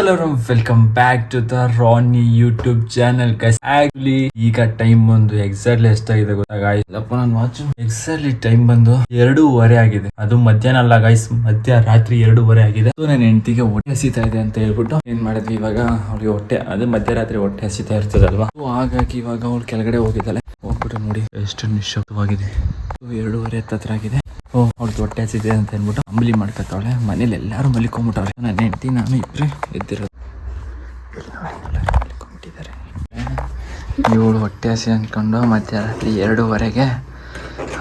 Hello welcome back to the Rani YouTube channel guys ಆಗ್ಲಿ ಈಗ time ಬಂದು exactly ಎಷ್ಟಾಗಿದೆ ಗೊತ್ತಾ ಗಾಯ್ಸ್ ನಾನು ವಾಚ್ ಎಕ್ಸಾಕ್ಟ್ಲಿ ಟೈಮ್ ಬಂದು ಎರಡೂವರೆ ಆಗಿದೆ. ಅದು ಮಧ್ಯಾಹ್ನ ಅಲ್ಲ ಗೈಸ್ ಮಧ್ಯ ರಾತ್ರಿ ಎರಡೂವರೆ ಆಗಿದೆ. ಸೊ ನನ್ನ ಹೆಂಡತಿಗೆ ಹೊಟ್ಟೆ ಹಸಿತಾ ಇದೆ ಅಂತ ಹೇಳ್ಬಿಟ್ಟು ಏನ್ ಮಾಡಿದ್ವಿ ಇವಾಗ? ಅವ್ಳಿಗೆ ಹೊಟ್ಟೆ ಅದು ಮಧ್ಯರಾತ್ರಿ ಹೊಟ್ಟೆ ಹಸಿತಾ ಇರ್ತದಲ್ವಾ? ಸೊ ಹಾಗಾಗಿ ಇವಾಗ ಅವ್ಳು ಕೆಳಗಡೆ ಹೋಗಿದ್ದಾಳೆ. ಹೋಗ್ಬಿಟ್ಟು ನೋಡಿ ಎಷ್ಟು ನಿಶಬ್ದವಾಗಿದೆ ಎರಡೂವರೆ ಹತ್ತತ್ರ ಆಗಿದೆ. ಓ ಅವ್ರದ್ದು ಹೊಟ್ಟೆ ಹಸಿದೆ ಅಂತ ಹೇಳ್ಬಿಟ್ಟು ಅಂಬಲಿ ಮಾಡ್ಕೊತಾವಳೆ. ಮನೇಲಿ ಎಲ್ಲರೂ ಮಲಿಕೊಂಬಿಟ್ಟವ್ರೆ. ನನ್ನ ಹೆಂಡತಿ ನಾನು ಇಬ್ಬರೇ ಎಲ್ಲರೂ ಕೂತಿದ್ದಾರೆ ಇವಳು ಹೊಟ್ಟೆ ಹಸಿ ಅಂದ್ಕೊಂಡು ಮಧ್ಯರಾತ್ರಿ ಎರಡೂವರೆಗೆ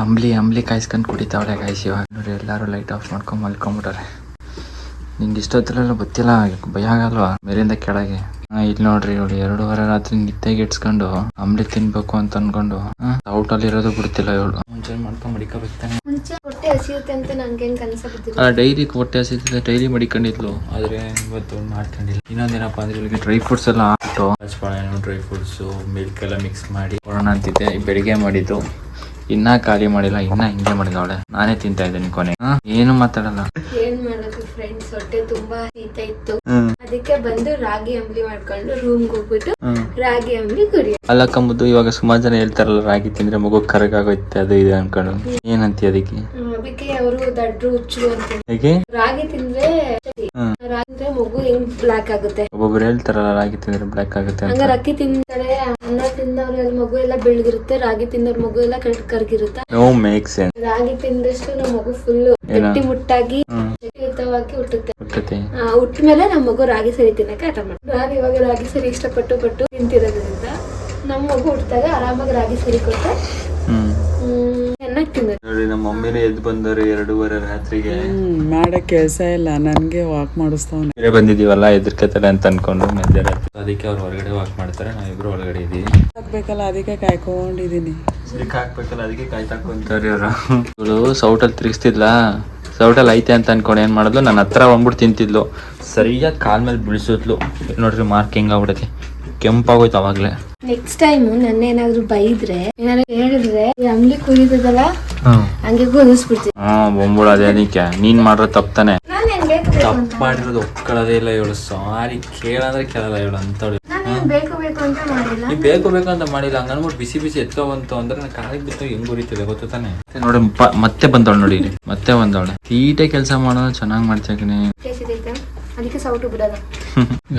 ಅಂಬ್ಲಿ ಅಂಬ್ಲಿ ಕಾಯಿಸ್ಕೊಂಡು ಕುಡಿತಾವಳೆ ಕಾಯಿಸಿ ಇವಾಗ. ನೋಡಿ, ಎಲ್ಲರೂ ಲೈಟ್ ಆಫ್ ಮಾಡ್ಕೊಂಡು ಮಲ್ಕೊಂಬಿಟ್ಟಾರೆ ನಿಂಗೆ ಇಷ್ಟೊತ್ತಲ್ಲ ಗೊತ್ತಿಲ್ಲ ಭಯ ಆಗಲ್ವಾ? ಮೇಲಿಂದ ಕೆಳಗೆ. ಇಲ್ಲಿ ನೋಡ್ರಿ ಇವಳು ಎರಡೂವರೆ ರಾತ್ರಿ ನಿದ್ದೆಗೆ ಇಟ್ಸ್ಕೊಂಡು ಅಂಬ್ಲಿ ತಿನ್ಬೇಕು ಅಂತ ಅನ್ಕೊಂಡು ಔಟಲ್ಲಿ ಇರೋದು ಬಿಡ್ತಿಲ್ಲ ಇವಳು. ಮುಂಚೆ ಮಾಡ್ಕೊಂಡು ಮಡಿಕೋಬೇಕು ಹಸಿಯುತ್ತೆ ಅಂತ ನಂಗೆ ಹೆಂಗ್ ಕನಸ ಬಿದ್ದಿಲ್ಲ. ಅಲ್ಲ ಡೈಲಿ ಹೊಟ್ಟೆ ಹಸಿದ್ರೆ ಡೈಲಿ ಮಡಿಕೊಂಡಿದ್ಲು. ಆದ್ರೆ ಇವತ್ತು ಮಾಡ್ಕೊಂಡಿಲ್ಲ. ಇನ್ನೊಂದೇನಪ್ಪ ಅಂದ್ರೆ ಇವಳಿಗೆ ಡ್ರೈ ಫ್ರೂಟ್ಸ್ ಎಲ್ಲ ಹಾಕ್ಬಿಟ್ಟು ಹಚ್ಬಾಳೆಹಣ್ಣು ಡ್ರೈ ಫ್ರೂಟ್ಸ್ ಮಿಲ್ಕ್ ಎಲ್ಲ ಮಿಕ್ಸ್ ಮಾಡಿ ಕೊಡೋಣ ಅಂತಿದ್ದೆ. ಬೆಳಿಗ್ಗೆ ಮಾಡಿದ್ದು. ಇನ್ನ ಖಾಲಿ ಮಾಡಿಲ್ಲ ಇನ್ನ ಹಿಂಗೆ ಮಾಡಿದವಳೆ ನಾನೇ ತಿಂತಾ ಇದ್ದೇನೆ ಕೊನೆ? ಏನು ಮಾತಾಡಲ್ಲ. ಏನ್ ಮಾಡೋದು ಫ್ರೆಂಡ್ಸ್ ಹೊಟ್ಟೆ ತುಂಬಾ ಶೀತ ಇತ್ತು. ಅದಕ್ಕೆ ಬಂದು ರಾಗಿ ಅಂಬ್ಲಿ ಮಾಡ್ಕೊಂಡು ರೂಮ್ ಹೋಗ್ಬಿಟ್ಟು ರಾಗಿ ಅಂಬ್ಲಿ ಕುಡಿಯ ಅಲ್ಲ ಕಂಬುದು ಇವಾಗ ಸುಮಾರು ಜನ ಹೇಳ್ತಾರಲ್ಲ ರಾಗಿ ತಿಂದ್ರೆ ಮಗು ಕರಗಾಗೋಯ್ತೆ ಅದು ಇದೆ ಅನ್ಕೊಂಡು. ಏನಂತಿ ಅದಕ್ಕೆ? ಅದಕ್ಕೆ ಅವರು ದಡ್ರು ಹುಚ್ಚು ಅಂತ ಹೇಗೆ? ರಾಗಿ ತಿಂದ್ರೆ. ರಾಗಿ ತಿಂದ್ರೆ ಮಗು ಹೆಂಗ್ ಬ್ಲಾಕ್ ಆಗುತ್ತೆ? ಒಬ್ಬೊಬ್ರು ಹೇಳ್ತಾರಲ್ಲ ರಾಗಿ ತಿಂದ್ರೆ ಬ್ಲಾಕ್ ಆಗುತ್ತೆ ಅಂತ. ಹಂಗಾರೆ ಅಕ್ಕಿ ತಿಂತಾರೆ ಅನ್ನ ತಿಂದವ್ರ ಮಗು ಎಲ್ಲ ಬೆಳ್ದಿರುತ್ತೆ ರಾಗಿ ತಿಂದವ್ರ ಮಗು ಎಲ್ಲ ಕರ್ ಕರ್ಗಿರುತ್ತೆ? ನೋ ಮೇಕ್ ಸೆನ್ಸ್ ರಾಗಿ ತಿಂದಷ್ಟು ನಮ್ಮ ಮಗು ಫುಲ್? ಗಟ್ಟಿ ಮುಟ್ಟಾಗಿ ಶಕ್ತಿಯುತವಾಗಿ ಹುಟ್ಟುತ್ತೆ. ಹುಟ್ಟುತ್ತೆ. ಆ, ಹುಟ್ಟ ಮೇಲೆ ನಮ್ಮ ಮಗು ರಾಗಿ ಸರಿ ತಿನ್ನಕ್ಕೆ ಆಟ ಮಾಡಿ ನಾನು ಇವಾಗ ರಾಗಿ ಸರಿ ಇಷ್ಟಪಟ್ಟು ಪಟ್ಟು ತಿಂತಿರೋದ್ರಿಂದ ನಮ್ಮ ಮಗು ಹುಟ್ಟಿದಾಗ ಆರಾಮಾಗಿ ರಾಗಿ ಸರಿ ಕೊಟ್ಟು ನೋಡಿ ನಮ್ಮ ಮಮ್ಮಿನೇ ಎದ್ದು ಬಂದರು ಎರಡೂವರೆ ರಾತ್ರಿಗೆ. ಮಾಡಕ್ ಕೆಲಸ ಇಲ್ಲ. ನನ್ಗೆ ವಾಕ್ ಮಾಡಿಸ್ತಾವನೆ. ಬೇರೆ ಬಂದಿದೀವಲ್ಲ ಎದುರ್ಕತಾರೆ ಅಂತ ಅನ್ಕೊಂಡು ಮಧ್ಯರಾತ್ರಿ ಅದಕ್ಕೆ ಅವ್ರು ಹೊರಗಡೆ ವಾಕ್ ಮಾಡ್ತಾರೆ. ನಾವಿಬ್ರು ಒಳಗಡೆ ಇದೀವಿ. ಹಾಕ್ಬೇಕಲ್ಲ ಅದಕ್ಕೆ ಕಾಯ್ಕೊಂಡಿದೀನಿ. ಇದಕ್ಕೆ ಹಾಕ್ಬೇಕಲ್ಲ ಅದಕ್ಕೆ ಕಾಯ್ತಾಕೊಂತಾರೆ ಅವರು. ಇವಳು ಸೌಟಲ್ಲಿ ತಿರ್ಗಿಸ್ತಿದ್ಲ? ಸೌಟಲ್ಲಿ ಐತೆ ಅಂತ ಅನ್ಕೊಂಡು ಏನು ಮಾಡಿದ್ಲು? ನನ್ನ ಹತ್ರ ಬಂದ್ಬಿಟ್ಟು ತಿಂತಿದ್ಲು. ಸರಿಯಾಗಿ ಕಾಲ್ ಮೇಲೆ ಬೀಳ್ಸಿದ್ಲು. ನೋಡ್ರಿ ಮಾರ್ಕಿಂಗ್ ಆಗ್ಬಿಡತ್ತೆ ಕೆಂಪಾಗೋಯ್ತು ಅವಾಗ್ಲೇ. ನೆಕ್ಸ್ಟ್ ಟೈಮ್ ನನ್ನ ಏನಾದ್ರು ಬೈದ್ರೆ ಏನಾದ್ರು ಹೇಳಿದ್ರೆ ಕುಡಿದದಲ್ಲ ಹ್ಮ್ ಹಂಗೆ ಕುದಿಸ್ಬಿಡ್ತೀನಿ ಹಾ ಬೊಂಬುಳ ಅದೇ ಅದಕ್ಕೆ. ನೀನ್ ಮಾಡ್ರ ತಪ್ತಾನೆ ತಪ್ಪು ಮಾಡಿರೋದು ಒಪ್ಕೊಳ್ಳೋದೇ ಇಲ್ಲ ಇವಳು. ಸಾರಿ ಕೇಳಂದ್ರೆ ಕೇಳಲ್ಲ ಇವಳು ಅಂತವಳು ಬೇಕು ಬೇಕು ಅಂತ ಮಾಡಿಲ್ಲ. ನೀವ್ ಬೇಕು ಬೇಕು ಅಂತ ಮಾಡಿಲ್ಲ. ಹಂಗನ್ಬಿಟ್ಟು ಬಿಸಿ ಬಿಸಿ ಎತ್ಕೊ ಬಂತು ಅಂದ್ರೆ ನಾನು ಕಾಲಿಗೆ ಬಿತ್ತು ಹೆಂಗ್ ಉರಿತದೆ ಗೊತ್ತು ತಾನೆ? ನೋಡಿ ಮತ್ತೆ ಬಂದವಳು ನೋಡಿ ಮತ್ತೆ ಬಂದವಳೆ. ತೀಟೆ ಕೆಲಸ ಮಾಡೋದು ಚೆನ್ನಾಗಿ ಮಾಡ್ತಾಕಿನಿ ಅದಕ್ಕೆ ಸೌಟು ಬಿಡಲ್ಲ.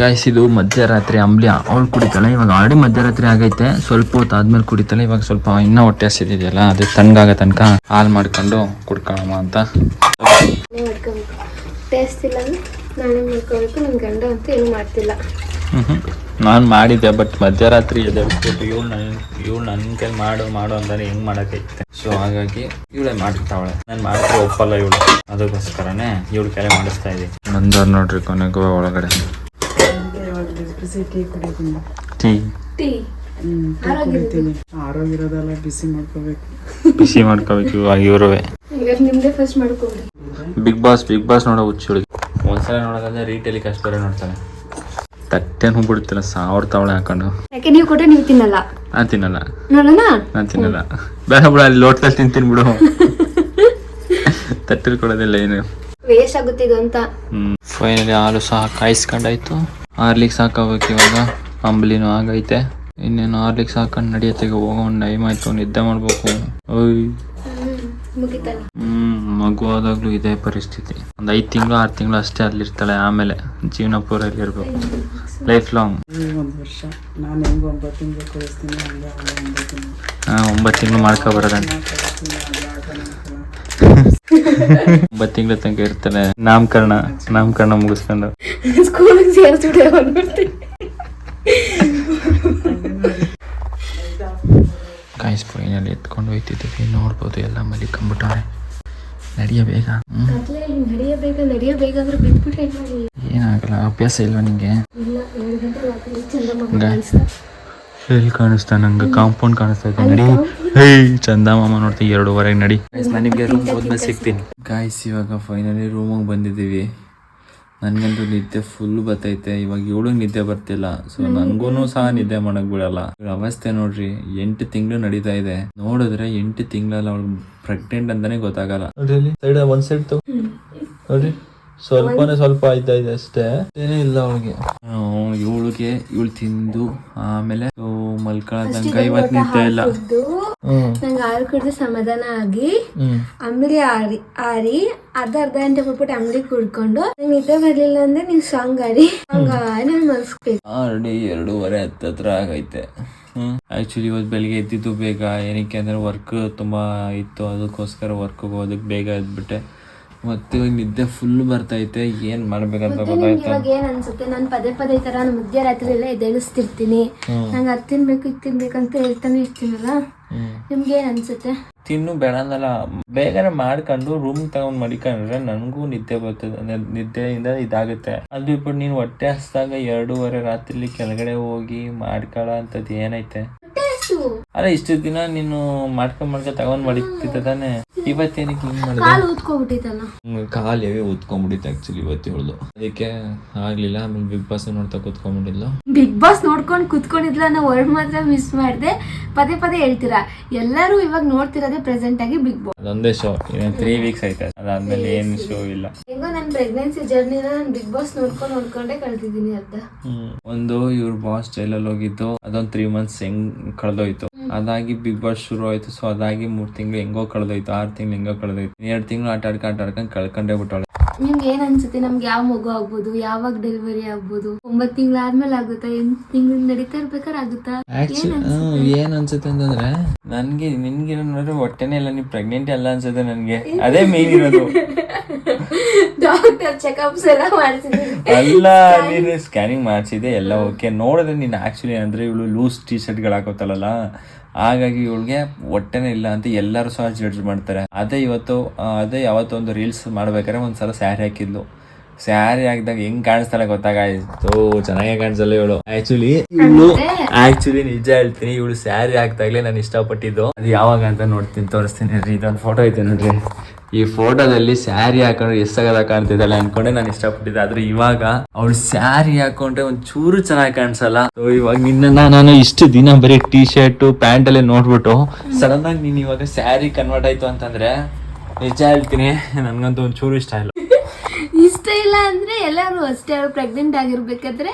ಗಾಯ್ಸ್ ಇದು ಮಧ್ಯರಾತ್ರಿ ಅಂಬ್ಲಿ. ಅವಳು ಕುಡಿತಾಳೆ. ಇವಾಗ ಆಲ್ರೆಡಿ ಮಧ್ಯರಾತ್ರಿ ಆಗೈತೆ. ಸ್ವಲ್ಪ ಹೊತ್ತು ಆದ್ಮೇಲೆ ಕುಡಿತಾಳೆ. ಇವಾಗ ಸ್ವಲ್ಪ ಇನ್ನೂ ಹೊಟ್ಟೆ ಹಸಿದಿದೆಯಲ್ಲ ಅದು ತಣ್ಣಗಾಗ ತನಕ ಹಾಲು ಮಾಡ್ಕೊಂಡು ಕುಡ್ಕೊಳ್ಳೋಣ ಅಂತ. ಟೇಸ್ಟ್ ಇಲ್ಲ ನಾನೇ ಮಾಡ್ಕೋಬೇಕು ನನ್ನ ಗಂಡ ಅಂತೂ ಏನು ಮಾಡ್ತಿಲ್ಲ. ನಾನು ಮಾಡಿದ್ದೆ ಬಟ್ ಮಧ್ಯರಾತ್ರಿ ಎದ್ದೇಳ್ಬಿಟ್ಟು ಇವಳು ನನ್ನ ಇವಳು ನನ್ನ ಕೈ ಮಾಡು ಮಾಡು ಅಂತಾನೆ ಹೆಂಗ್ ಮಾಡಕೈತೆ ಸೊ ಹಾಗಾಗಿ ಇವಳೇ ಮಾಡ್ತಾವಳೆ ನಾನು ಮಾಡಿದ್ರೆ ಒಪ್ಪಲ್ಲ ಇವಳು. ಅದಕ್ಕೋಸ್ಕರನೇ ಇವಳು ಕೆಲ ಮಾಡಿಸ್ತಾ ಇದ್ದೀನಿ ನಂದರ್ ನೋಡ್ರಿ ಕೊನೆಗೂ ಒಳಗಡೆ. ಬಿಸಿ ಟೀ. ಕುಡಿತೀನಿ ಟೀ ಟೀ ಕುಡಿತೀನಿ. ಆರೋಗ್ಯ ಇರೋದೆಲ್ಲ ಬಿಸಿ ಮಾಡ್ಕೋಬೇಕು. ಬಿಸಿ ಮಾಡ್ಕೋಬೇಕು ಇವಾಗ ಇವ್ರುವೆ. ಈಗ ನಿಮ್ದೇ ಫಸ್ಟ್ ಮಾಡ್ಕೊಬಿಡಿ ಬಿಗ್ ಬಾಸ್ ಬಿಗ್ ಬಾಸ್ ನೋಡೋ ಹುಚ್ಚುಳಿಗೆ. ಒಂದ್ಸಲ ನೋಡೋದಂದ್ರೆ ರೀಟೆಲಿಕಾಸ್ಟ್ ಬೇರೆ ನೋಡ್ತಾನೆ ತಟ್ಟೆನೂ ಬಿಡ್ತಿಲ್ಲ ಸಾವಿರ ತವಳೆ ಹಾಕೊಂಡು. ಯಾಕೆ ನೀವು ಕೊಟ್ಟೆ ನೀವು ತಿನ್ನಲ್ಲ? ನಾನ್ ತಿನ್ನಲ್ಲ. ನೋಡೋಣ ನಾನು ತಿನ್ನಲ್ಲ. ಬೇಡ ಬಿಡು ಅಲ್ಲಿ ಲೋಟದಲ್ಲಿ ತಿಂತೀನಿ ಬಿಡು ತಟ್ಟೆಲಿ ಕೊಡೋದಿಲ್ಲ ಏನು. ವೇಸ್ಟ್ ಆಗುತ್ತೆ ಇದು ಅಂತ. ಹ್ಮ್. ಫೈನಲಿ ಹಾಲು ಸಹ ಕಾಯಿಸ್ಕೊಂಡಾಯ್ತು. ಹಾರ್ಲಿಕ್ಸ್ ಹಾಕೋಬೇಕು ಇವಾಗ ಅಂಬ್ಲಿನೂ ಆಗೈತೆ. ಇನ್ನೇನು ಹಾರ್ಲಿಕ್ಸ್ ಹಾಕೊಂಡು ನಡೆಯತ್ತೆಗೆ ಒಂದು ಟೈಮ್ ಆಯ್ತು ನಿದ್ದೆ ಮಾಡ್ಬೇಕು. ಓಯ್ ಮುಗಿತಲ್ಲ. ಹ್ಮ್ ಮಗು ಆದಾಗ್ಲೂ ಇದೇ ಪರಿಸ್ಥಿತಿ. ಒಂದ್ ಐದ್ ತಿಂಗಳು ಆರು ತಿಂಗಳು ಅಷ್ಟೇ ಅಲ್ಲಿರ್ತಾಳೆ ಆಮೇಲೆ ಜೀವನ ಪೂರ ಇಲ್ಲಿ ಇರ್ಬೇಕು ಲೈಫ್ ಲಾಂಗ್ ಒಂದು ವರ್ಷ ನಾನು ಹೆಂಗ್ ಒಂಬತ್ತು ತಿಂಗಳು ಕಳಿಸ್ತೀನಿ ಹಂಗೆ ಅವಳು ಒಂಬತ್ತು ತಿಂಗಳು. ಹಾ ಒಂಬತ್ತು ತಿಂಗಳು ಮಾಡ್ಕೊ ಬರೋದಂತೆ ಕಳಿಸ್ತೀನಿ ಅದು ಆಗಲ್ಲ ಅಂತಲ್ಲ. ಒಂಬತ್ತು ತಿಂಗಳ ತನಕ ಇರ್ತಾನೆ ನಾಮಕರಣ ನಾಮಕರಣ ಮುಗಿಸ್ಕೊಂಡು. ಸ್ಕೂಲಿಗೆ ಸೇರಿಸ್ಬಿಟ್ಟೆ ಬಂದ್ಬಿಡ್ತೀನಿ. ಕಾಯಿಸ್ ಫೈನಲ್ಲಿ ಎತ್ಕೊಂಡು ಹೋಯ್ತಿದ್ದೀವಿ. ನೋಡ್ಬೋದು ಎಲ್ಲ ಮಲಿಕೊಂಬಿಟ್ಟವ್ರೆ ನಡಿಯ ಬೇಗ ಹ್ಮ್ ಕತ್ಲೆಯಲ್ಲಿ ನಡೆಯಬೇಕ ನಡೆಯಬೇಕ ಅಂದ್ರೆ ಮಾಡಿ? ಏನಾಗಲ್ಲ ಅಭ್ಯಾಸ ಇಲ್ವಾ ನಿಂಗೆ? ಎಲ್ಲಿ ಕಾಣಿಸ್ತಾ. ನಂಗೆ ಕಾಂಪೌಂಡ್ ಕಾಣಿಸ್ತಾ ಇದೆ. ನಡಿ. ಹೇ ಚಂದ ಮಾಮ ನೋಡ್ತೀನಿ ಎರಡೂವರೆಗೆ ನಡಿ. ನಾನು ನಿಮಗೆ ರೂಮ್ ಹೋದ್ಮೇಲೆ ಸಿಗ್ತೀನಿ. ಗಾಯ್ಸ್ ಇವಾಗ ಫೈನಲಿ ರೂಮಿಗೆ ಬಂದಿದ್ದೀವಿ. ನನಗಂತೂ ನಿದ್ದೆ ಫುಲ್ ಬರ್ತೈತೆ ಇವಾಗ ಇವಳು ನಿದ್ದೆ ಬರ್ತಿಲ್ಲ. ಸೊ ನನಗೂ ಸಹ ನಿದ್ದೆ ಮಾಡಕ್ ಬಿಡಲ್ಲ. ಅವಸ್ಥೆ ನೋಡ್ರಿ ಎಂಟು ತಿಂಗಳು ನಡೀತಾ ಇದೆ. ನೋಡಿದ್ರೆ ಎಂಟು ತಿಂಗಳಲ್ಲಿ ಅವಳು ಪ್ರೆಗ್ನೆಂಟ್ ಅಂತಾನೆ ಗೊತ್ತಾಗಲ್ಲ. ನೋಡ್ರಿ ಸೈಡ್ ಒಂದ್ ಸೈಡ್ ನೋಡ್ರಿ. ಸ್ವಲ್ಪನೇ ಸ್ವಲ್ಪ ಆಯ್ತಾ ಇದೆ ಅಷ್ಟೇ. ಏನೇ ಇಲ್ಲ ಅವಳಿಗೆ. ಇವಳಿಗೆ ಇವಳು ತಿಂದು ಆಮೇಲೆ ಮಲ್ಕೊಳ್ಳೋ ತನಕ ಇವತ್ತು ನಿದ್ದೆ ಇಲ್ಲ. ನಂಗೆ ಹಾಲು ಕುಡಿದು ಸಮಾಧಾನ ಆಗಿ ಅಂಬಲಿ ಆರಿ ಆರಿ ಅರ್ಧ ಅರ್ಧ ಗಂಟೆ ಬಿಟ್ಬಿಟ್ಟು ಅಂಬ್ಲಿ ಕುಡ್ಕೊಂಡು ನಂಗೆ ನಿದ್ದೆ ಬರ್ಲಿಲ್ಲ ಅಂದ್ರೆ ನೀವು ಸಾಂಗ್ ಆಡಿ ಸಾಂಗ್ ನಾನು ಮಲ್ಸ್ಬೇಕು ಆಲ್ರೆಡಿ ಎರಡೂವರೆ ಹತ್ತತ್ರ ಆಗೈತೆ. ಆಕ್ಚುಲಿ ಇವತ್ತು ಬೆಳಿಗ್ಗೆ ಎದ್ದಿದ್ದು ಬೇಗ. ಏನಕ್ಕೆ ಅಂದ್ರೆ ವರ್ಕ್ ತುಂಬಾ ಇತ್ತು. ಅದಕ್ಕೋಸ್ಕರ ವರ್ಕ್ ಹೋಗೋದಕ್ಕೆ ಬೇಗ ಎದ್ಬಿಟ್ಟೆ. ಮತ್ತೆ ಇವಾಗ ನಿದ್ದೆ ಫುಲ್ ಬರ್ತೈತೆ ಏನ್ ಮಾಡ್ಬೇಕಂತ ನಿಮ್ಗೆ ಗೊತ್ತಾಯ್ತಾ? ಇವಾಗ ಏನ್ ಅನ್ಸುತ್ತೆ? ನಾನು ಪದೇ ಪದೇ ಈ ತರ ಮಧ್ಯರಾತ್ರಿ ಎಲ್ಲ ಎದ್ದೇಳಿಸ್ತಿರ್ತೀನಿ. ನಂಗೆ ಅದು ತಿನ್ಬೇಕು ಇದು ತಿನ್ಬೇಕು ಅಂತ ಹೇಳ್ತಾನೆ ಇರ್ತೀನಲ್ಲ? ನಿಮ್ಗೆ ಏನ್ ಅನ್ಸುತ್ತೆ? ತಿನ್ನು ಬೇಡ ಬೇಗನೆ ಮಾಡ್ಕೊಂಡು ರೂಮ್ ತಗೊಂಡ್ ಮಡಿಕೊಂಡ್ರೆ ನನಗೂ ನಿದ್ದೆ ಬರ್ತದೆ ನಿದ್ದೆಯಿಂದ ಇದಾಗುತ್ತೆ. ಅದು ಬಿಟ್ಬಿಟ್ಟು ನೀನು ಹೊಟ್ಟೆ ಹಸ್ದಾಗ ಎರಡೂವರೆ ರಾತ್ರಿಲಿ ಕೆಳಗಡೆ ಹೋಗಿ ಮಾಡ್ಕೊಳ್ಳೋ ಅಂತದ್ ಏನೈತೆ? ಹಸು ಅಲ್ಲ ಇಷ್ಟು ದಿನ ನೀನು ಮಾಡ್ಕೊಂಡ್ ಮಾಡ್ಕೊ ತಗೊಂಡ್ ಮಡಿತಿದ್ದ ತಾನೆ? ಇವತ್ತೇನಕ್ಕೆ ಹಿಂಗ್ ಮಾಡಿದೆ? ಕಾಲು ಊದ್ಕೊಬಿಟ್ಟಿತ್ತಲ್ಲ ಕಾಲು ಹೆವಿ ಊದ್ಕೊಂಡ್ಬಿಟ್ಟಿತ್ತು ಆಕ್ಚುಲಿ ಇವತ್ತು ಇವಳ್ದು. ಅದಕ್ಕೆ ಆಗ್ಲಿಲ್ಲ ಆಮೇಲೆ ಬಿಗ್ ಬಾಸ್ ನೋಡ್ತಾ ಕೂತ್ಕೊಂಡ್ಬಿಟ್ಟಿದ್ಲು. ಬಿಗ್ ಬಾಸ್ ನೋಡ್ಕೊಂಡು ಕುತ್ಕೊಂಡಿದ್ಲ ನಾ ವರ್ಡ್ ಮಾತ್ರ ಮಿಸ್ ಮಾಡಿದೆ. ಪದೇ ಪದೇ ಹೇಳ್ತೀರಾ ಎಲ್ಲರೂ ಇವಾಗ ನೋಡ್ತಿರೋದೇ ಪ್ರೆಸೆಂಟ್ ಆಗಿ ಬಿಗ್ ಬಾಸ್. ಅದೊಂದೇ ಶೋ ಇನ್ನೊಂದು ತ್ರೀ ವೀಕ್ಸ್ ಐತೆ. ಅದಾದ್ಮೇಲೆ ಏನು ಶೋ ಇಲ್ಲ. ಹೆಂಗೋ ನನ್ನ ಪ್ರೆಗ್ನೆನ್ಸಿ ಜರ್ನಿನ ನಾನು ಬಿಗ್ ಬಾಸ್ ನೋಡ್ಕೊಂಡು ನೋಡ್ಕೊಂಡೇ ಕಳ್ತಿದ್ದೀನಿ ಅರ್ಧ ಒಂದು ಇವ್ರ ಬಾಸ್ ಜೈಲಲ್ಲಿ ಹೋಗಿದ್ದು ಅದೊಂದು ತ್ರೀ ಮಂತ್ಸ್ ಹೆಂಗ್ ಕಳೆದೋಯ್ತು. ಅದಾಗಿ ಬಿಗ್ ಬಾಸ್ ಶುರು ಆಯ್ತು. ಸೊ ಅದಾಗಿ ಮೂರ್ ತಿಂಗಳು ಹೆಂಗೋ ಕಳೆದೋಯ್ತು ಆರ್ ತಿಂಗಳು ಹೆಂಗೋ ಕಳೆದೋಯ್ತು. ಎರಡ್ ತಿಂಗಳು ಆಟ ಆಡ್ಕೊಂಡ್ ಆಟ ಆಡ್ಕೊಂಡು ಕಳ್ಕೊಂಡೇ ಬಿಟ್ಟವಳೆ. ನಿಮ್ಗೆ ಏನ್ ಅನ್ಸುತ್ತೆ? ನಮ್ಗೆ ಯಾವ ಮಗು ಆಗ್ಬೋದು ಯಾವಾಗ ಡೆಲಿವರಿ ಆಗ್ಬೋದು? ಒಂಬತ್ ತಿಂಗಳು ಆದ್ಮೇಲೆ ಆಗುತ್ತಾ? ಎಂಟ್ ತಿಂಗಳು ನಡೀತಾ ಇರ್ಬೇಕಾದ್ರೆ ಆಗುತ್ತಾ? ಏನ್ ಅನ್ಸುತ್ತೆ? ಅಂತಂದ್ರೆ ನನ್ಗೆ ನಿನ್ಗಿರೋ ನೋಡ್ರೆ ಹೊಟ್ಟೆನೇ ಇಲ್ಲ ನೀವು ಪ್ರೆಗ್ನೆಂಟ್ ಅಲ್ಲ ಅನ್ಸುತ್ತೆ ನನ್ಗೆ. ಅದೇ ಮೇನ್ ಇರೋದು. ಡಾಕ್ಟರ್ ಚೆಕಪ್ಸ್ ಎಲ್ಲ ಅಲ್ಲ ನೀನು ಸ್ಕ್ಯಾನಿಂಗ್ ಮಾಡಿಸಿದೆ ಎಲ್ಲ ಓಕೆ ನೋಡಿದ್ರೆ ನೀನ್ ಆಕ್ಚುಲಿ ಅಂದ್ರೆ ಇವಳು ಲೂಸ್ ಟಿ ಶರ್ಟ್ಗಳು ಹಾಕೋತಲ್ಲ ಹಾಗಾಗಿ ಇವಳಿಗೆ ಹೊಟ್ಟೆನೇ ಇಲ್ಲ ಅಂತ ಎಲ್ಲರೂ ಸಹ ಜಡ್ಜ್ ಮಾಡ್ತಾರೆ. ಅದೇ ಇವತ್ತು, ಅದೇ ಯಾವತ್ತೊಂದು ರೀಲ್ಸ್ ಮಾಡ್ಬೇಕಾದ್ರೆ ಒಂದ್ಸಲ ಸ್ಯಾರಿ ಹಾಕಿದ್ಲು. ಸ್ಯಾರಿ ಹಾಕಿದಾಗ ಹೆಂಗ್ ಕಾಣಿಸ್ತಾಳೆ ಗೊತ್ತಾಗಾಯ್ತು ಚೆನ್ನಾಗೇ ಕಾಣಿಸಲ್ಲ ಇವಳು. ಆಕ್ಚುಲಿ ಇವಳು ಆಕ್ಚುಲಿ ನಿಜ ಹೇಳ್ತೀನಿ ಇವಳು ಸ್ಯಾರಿ ಹಾಕ್ದಾಗ್ಲೇ ನಾನು ಇಷ್ಟಪಟ್ಟಿದ್ದು. ಅದು ಯಾವಾಗ ಅಂತ ನೋಡ್ತೀನಿ ತೋರಿಸ್ತೀನಿ. ಇದೊಂದ್ ಫೋಟೋ ಐತೆ ನೋಡ್ರಿ. ಈ ಫೋಟೋದಲ್ಲಿ ಸ್ಯಾರಿ ಹಾಕೊಂಡ್ರೆ ಎಷ್ಟಾಗದ ಕಾಣ್ತಿದ್ದಾಳೆ ಅನ್ಕೊಂಡೆ ನಾನು ಇಷ್ಟಪಟ್ಟಿದ್ದೆ. ಆದ್ರೆ ಇವಾಗ ಅವಳು ಸ್ಯಾರಿ ಹಾಕೊಂಡ್ರೆ ಒಂದ್ ಚೂರು ಚೆನ್ನಾಗಿ ಕಾಣಿಸಲ್ಲ. ಇವಾಗ ನಿನ್ನ ನಾನು ಇಷ್ಟು ದಿನ ಬರೀ ಟೀ ಶರ್ಟ್ ಪ್ಯಾಂಟ್ ಅಲ್ಲೇ ನೋಡ್ಬಿಟ್ಟು ಸಡನ್ ಆಗಿ ನೀನ್ ಇವಾಗ ಸ್ಯಾರಿ ಕನ್ವರ್ಟ್ ಆಯ್ತು ಅಂತಂದ್ರೆ ನಿಜ ಹೇಳ್ತೀನಿ ನನ್ಗಂತೂ ಒಂದ್ ಚೂರು ಇಷ್ಟ ಇಲ್ಲ. ಇಲ್ಲ ಅಂದ್ರೆ ಎಲ್ಲರೂ ಅಷ್ಟೇ ಅವ್ರು ಪ್ರೆಗ್ನೆಂಟ್ ಆಗಿರ್ಬೇಕಾದ್ರೆ